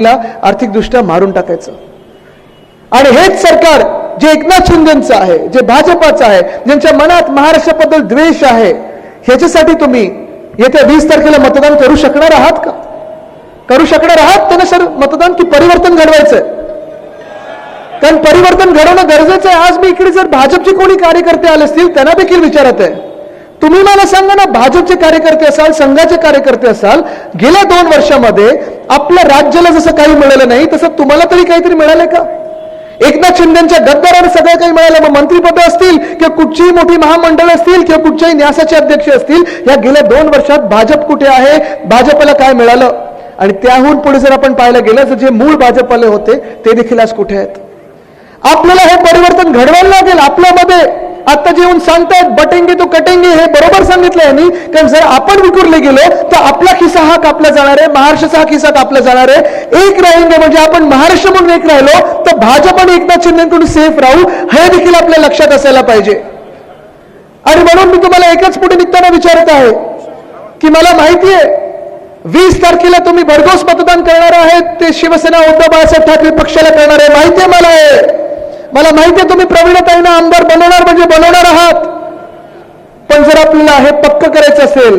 ला आर्थिकदृष्ट्या मारून टाकायचं. आणि हेच सरकार जे एकनाथ शिंदेचं आहे जे भाजपाचं आहे ज्यांच्या मनात महाराष्ट्राबद्दल द्वेष आहे ह्याच्यासाठी तुम्ही येत्या वीस तारखेला मतदान करू शकणार आहात का? करू शकणार आहात त्यांना सर मतदान की परिवर्तन घडवायचंय? कारण परिवर्तन घडवणं गरजेचं आहे. आज मी इकडे जर भाजपचे कोणी कार्यकर्ते आले असतील त्यांना देखील विचारत आहे. तुम्ही मला सांगा ना भाजपचे कार्यकर्ते असाल संघाचे कार्यकर्ते असाल गेल्या दोन वर्षामध्ये आपल्या राज्याला जसं काही मिळालं नाही तसं तुम्हाला तरी काहीतरी मिळालंय का? एकनाथ शिंदेच्या गद्दाराने सगळं काही मिळालं मग मंत्रीपद असतील किंवा कुठचीही मोठी महामंडळ असतील किंवा कुठच्याही न्यासाचे अध्यक्ष असतील या गेल्या दोन वर्षात भाजप कुठे आहे भाजपला काय मिळालं? आणि त्याहून पुढे जर आपण पाहायला गेलं तर जे मूळ भाजपवाले होते ते देखील आज कुठे आहेत? आपल्याला हे परिवर्तन घडवायला लागेल आपल्यामध्ये. आता जे येऊन सांगतायत बटेंगे तो कटेंगे हे बरोबर सांगितलं यांनी. कारण जर आपण विखुरले गेलो तर आपला खिसा हा कापला जाणार आहे महाराष्ट्राचा हा खिसा कापला जाणार आहे. एक राहिंगे म्हणजे आपण महाराष्ट्र म्हणून एक राहिलो तर भाजप आणि एकनाथ शिंदेकडून सेफ राहू हे देखील आपल्या लक्षात असायला पाहिजे. आणि म्हणून मी तुम्हाला एकच पुढे निघताना विचारत आहे की मला माहिती आहे वीस तारखेला तुम्ही भरघोस मतदान करणार आहेत ते शिवसेना उद्धव बाळासाहेब ठाकरे पक्षाला करणार आहे. माहिती आहे मला मला माहिती आहे तुम्ही प्रवीणताईंना आमदार बनवणार म्हणजे बनवणार आहात पण जर आपल्याला हे पक्क करायचं असेल